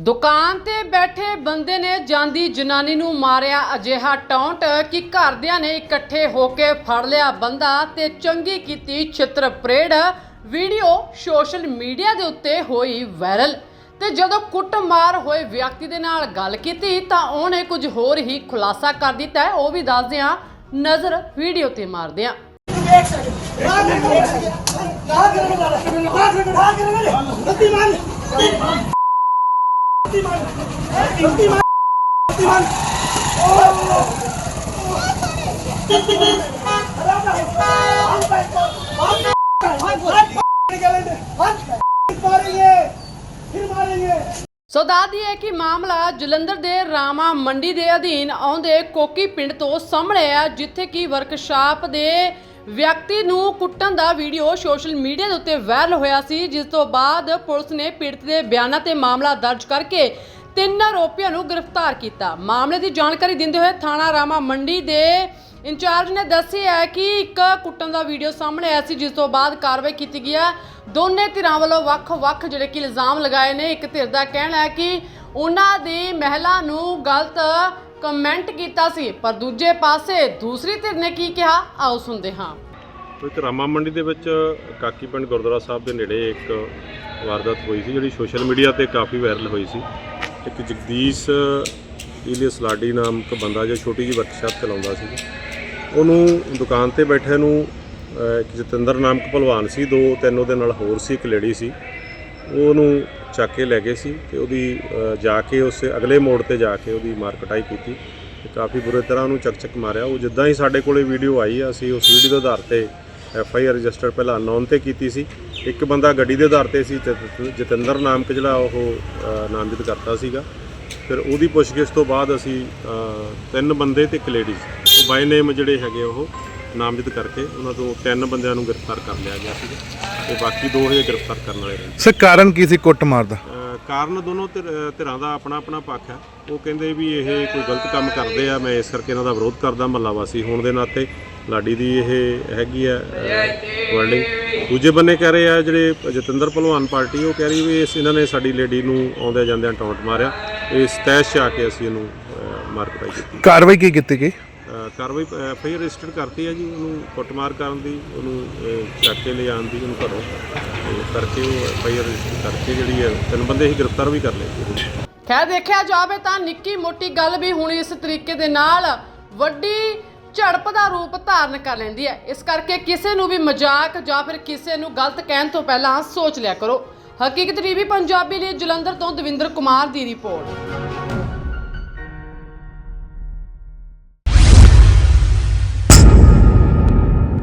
ਦੁਕਾਨ ਤੇ ਬੈਠੇ ਬੰਦੇ ਨੇ ਜਾਂਦੀ ਜਨਾਨੀ ਨੂੰ ਮਾਰਿਆ ਅਜਿਹਾ ਟੌਂਟ ਕਿ ਘਰਦਿਆਂ ਨੇ ਇਕੱਠੇ ਹੋ ਕੇ ਫੜ ਲਿਆ ਬੰਦਾ ਤੇ ਚੰਗੀ ਕੀਤੀ ਛਿੱਤਰ ਪਰੇਡ ਵੀਡੀਓ ਸੋਸ਼ਲ ਮੀਡੀਆ ਦੇ ਉੱਤੇ ਹੋਈ ਵਾਇਰਲ ਤੇ ਜਦੋਂ ਕੁੱਟਮਾਰ ਹੋਏ ਵਿਅਕਤੀ ਦੇ ਨਾਲ ਗੱਲ ਕੀਤੀ ਤਾਂ ਉਹਨੇ ਕੁਝ ਹੋਰ ਹੀ ਖੁਲਾਸਾ ਕਰ ਦਿੱਤਾ ਹੈ ਉਹ ਵੀ ਦੱਸਦੇ ਹਾਂ ਨਜ਼ਰ ਵੀਡੀਓ ਤੇ ਮਾਰਦੇ ਹਾਂ ਗਲਤੀ ਸੋ ਦਾਦੀ ਹੈ ਕਿ ਮਾਮਲਾ ਜਲੰਧਰ ਦੇ ਰਾਮਾ ਮੰਡੀ ਦੇ ਅਧੀਨ ਆਉਂਦੇ ਕੋਕੀ ਪਿੰਡ ਤੋਂ ਸਾਹਮਣੇ ਆ ਜਿੱਥੇ ਕਿ ਵਰਕਸ਼ਾਪ ਦੇ ਵਿਅਕਤੀ ਨੂੰ ਕੁੱਟਣ ਦਾ ਵੀਡੀਓ ਸੋਸ਼ਲ ਮੀਡੀਆ ਦੇ ਉੱਤੇ ਵਾਇਰਲ ਹੋਇਆ ਸੀ, ਜਿਸ ਤੋਂ ਬਾਅਦ ਪੁਲਿਸ ਨੇ ਪੀੜਤ ਦੇ ਬਿਆਨਾਂ ਤੇ ਮਾਮਲਾ ਦਰਜ ਕਰਕੇ ਤਿੰਨ ਆਰੋਪੀਆਂ ਨੂੰ ਗ੍ਰਿਫਤਾਰ ਕੀਤਾ। ਮਾਮਲੇ ਦੀ ਜਾਣਕਾਰੀ ਦਿੰਦੇ ਹੋਏ ਥਾਣਾ ਰਾਮਾ ਮੰਡੀ ਦੇ ਇੰਚਾਰਜ ਨੇ ਦੱਸਿਆ ਹੈ ਕਿ ਇੱਕ ਕੁੱਟਣ ਦਾ ਵੀਡੀਓ ਸਾਹਮਣੇ ਆਇਆ ਸੀ, ਜਿਸ ਤੋਂ ਬਾਅਦ ਕਾਰਵਾਈ ਕੀਤੀ ਗਈ ਹੈ। ਦੋਨੇ ਧਿਰਾਂ ਵੱਲੋਂ ਵੱਖ-ਵੱਖ ਜਿਹੜੇ ਕਿ ਇਲਜ਼ਾਮ ਲਗਾਏ ਨੇ। ਇੱਕ ਧਿਰ ਦਾ ਕਹਿਣਾ ਹੈ ਕਿ ਉਹਨਾਂ ਦੀ ਮਹਿਲਾ ਨੂੰ ਗਲਤ ਕਮੈਂਟ ਕੀਤਾ ਸੀ, ਪਰ ਦੂਜੇ ਪਾਸੇ ਦੂਸਰੀ ਧਿਰ ਨੇ ਕੀ ਕਿਹਾ, ਆਓ ਸੁਣਦੇ ਹਾਂ। ਇੱਕ ਰਾਮਾ ਮੰਡੀ ਦੇ ਵਿੱਚ ਕਾਕੀ ਪਿੰਡ ਗੁਰਦੁਆਰਾ ਸਾਹਿਬ ਦੇ ਨੇੜੇ ਇੱਕ ਵਾਰਦਾਤ ਹੋਈ ਸੀ, ਜਿਹੜੀ ਸੋਸ਼ਲ ਮੀਡੀਆ ਤੇ ਕਾਫੀ ਵਾਇਰਲ ਹੋਈ ਸੀ। ਇੱਕ ਜਗਦੀਸ਼ ਇਲੀਅਸ ਲਾਡੀ ਨਾਮ ਇੱਕ ਬੰਦਾ ਜੋ ਛੋਟੀ ਜਿਹੀ ਵਰਕਸ਼ਾਪ ਚਲਾਉਂਦਾ ਸੀ। ਉਹਨੂੰ ਦੁਕਾਨ ਤੇ ਬੈਠੇ ਨੂੰ ਇੱਕ ਜਤਿੰਦਰ ਨਾਮਕ ਭਲਵਾਨ ਸੀ, ਦੋ ਤਿੰਨ ਉਹਦੇ ਨਾਲ ਹੋਰ ਸੀ, ਇੱਕ ਲੇਡੀ ਸੀ। ਉਹਨੂੰ ਚੱਕ ਕੇ ਲੈ ਗਏ ਸੀ ਤੇ ਉਹਦੀ ਜਾ ਕੇ ਉਸ ਅਗਲੇ ਮੋੜ ਤੇ ਜਾ ਕੇ ਉਹਦੀ ਮਾਰ ਕਟਾਈ ਕੀਤੀ ਤੇ ਕਾਫੀ ਬੁਰੇ ਤਰ੍ਹਾਂ ਉਹਨੂੰ ਚੱਕਚੱਕ ਮਾਰਿਆ। ਉਹ ਜਿੱਦਾਂ ਹੀ ਸਾਡੇ ਕੋਲੇ ਵੀਡੀਓ ਆਈ ਆ ਅਸੀਂ ਉਸ ਵੀਡੀਓ ਦੇ ਆਧਾਰ ਤੇ ਐਫ ਆਈ ਆਰ ਰਜਿਸਟਰ ਪਹਿਲਾਂ ਨੌਨ ਤੇ ਕੀਤੀ ਸੀ। ਇੱਕ ਬੰਦਾ ਗੱਡੀ ਦੇ ਆਧਾਰ ਤੇ ਸੀ ਜਤ- ਜਤਿੰਦਰ ਨਾਮਕ ਜਿਹੜਾ ਉਹ ਅਹ, ਨਾਮਜ਼ਦ ਕਰਤਾ ਸੀਗਾ। ਫਿਰ ਉਹਦੀ ਪੁੱਛਗਿੱਛ ਤੋਂ ਬਾਅਦ ਅਸੀਂ ਤਿੰਨ ਬੰਦੇ ਤੇ ਇੱਕ ਲੇਡੀਜ਼ ਉਹ ਬਾਈ ਨੇਮ ਜਿਹੜੇ ਹੈਗੇ ਉਹ ਨਾਮਜ਼ਦ ਕਰਕੇ ਉਹਨਾਂ ਤੋਂ ਤਿੰਨ ਬੰਦਿਆਂ ਨੂੰ ਗ੍ਰਿਫਤਾਰ ਕਰ ਲਿਆ ਗਿਆ ਸੀਗਾ ਤੇ ਬਾਕੀ ਦੋ ਹਜੇ ਗ੍ਰਿਫਤਾਰ ਕਰਨ ਵਾਲੇ ਰਹਿੰਦੇ ਸਰ ਕਾਰਨ ਕੀ ਸੀ ਕੁੱਟ ਮਾਰਦਾ ਕਾਰਨ ਦੋਨੋਂ ਧਿਰ- ਧਿਰਾਂ ਦਾ ਆਪਣਾ ਆਪਣਾ ਪੱਖ ਹੈ। ਉਹ ਕਹਿੰਦੇ ਵੀ ਇਹ ਕੋਈ ਗਲਤ ਕੰਮ ਕਰਦੇ ਆ ਮੈਂ ਇਸ ਕਰਕੇ ਇਹਨਾਂ ਦਾ ਵਿਰੋਧ ਕਰਦਾ ਮਹੱਲਾ ਵਾਸੀ ਹੋਣ ਦੇ ਨਾਤੇ ਲਾਡੀ ਦੀ ਇਹ ਹੈਗੀ ਆ ਵਰਡਿੰਗ। ਦੂਜੇ ਬੰਨੇ ਕਹਿ ਰਹੇ ਆ ਜਿਹੜੇ ਜਤਿੰਦਰ ਭਲਵਾਨ ਪਾਰਟੀ ਉਹ ਕਹਿ ਰਹੀ ਵੀ ਇਸ ਇਹਨਾਂ ਨੇ ਸਾਡੀ ਲੇਡੀ ਨੂੰ ਆਉਂਦੇ ਜਾਂਦਿਆਂ ਟੌਂਟ ਮਾਰਿਆ। ਇਸ ਤੈਸ਼ 'ਚ ਆ ਕੇ ਅਸੀਂ ਇਹਨੂੰ ਅਹ, ਮਾਰ ਕੁਟਾਈ ਕੀਤੀ। ਕਾਰਵਾਈ ਕੀ ਕੀਤੀ ਗਈ? ਕਾਰਵਾਈ ਐਫ ਰਜਿਸਟਰ ਕਰਤੀ ਹੈ ਜੀ, ਉਹਨੂੰ ਕੁੱਟਮਾਰ ਕਰਨ ਦੀ, ਉਹਨੂੰ ਚੱਕ ਕੇ ਲਿਜਾਣ ਦੀ, ਉਹਨੂੰ ਘਰੋਂ, ਤੇ ਕਰਕੇ ਉਹ ਐਫ ਰਜਿਸਟਰ ਕਰਕੇ ਜਿਹੜੀ ਹੈ, ਤਿੰਨ ਬੰਦੇ ਹੀ ਗ੍ਰਿਫਤਾਰ ਵੀ ਕਰ ਲਏ ਜੀ। ਖੈਰ, ਦੇਖਿਆ ਜਾਵੇ ਤਾਂ ਨਿੱਕੀ ਮੋਟੀ ਗੱਲ ਵੀ ਹੁਣ ਇਸ ਤਰੀਕੇ ਦੇ ਨਾਲ ਵੱਡੀ ਝੜਪ ਦਾ ਰੂਪ ਧਾਰਨ ਕਰ ਲੈਂਦੀ ਹੈ। ਇਸ ਕਰਕੇ ਕਿਸੇ ਨੂੰ ਵੀ ਮਜ਼ਾਕ ਜਾਂ ਫਿਰ ਕਿਸੇ ਨੂੰ ਗਲਤ ਕਹਿਣ ਤੋਂ ਪਹਿਲਾਂ ਸੋਚ ਲਿਆ ਕਰੋ। ਹਕੀਕਤ ਟੀਵੀ ਪੰਜਾਬੀ ਲਈ ਜਲੰਧਰ ਤੋਂ ਦਵਿੰਦਰ ਕੁਮਾਰ ਦੀ ਰਿਪੋਰਟ।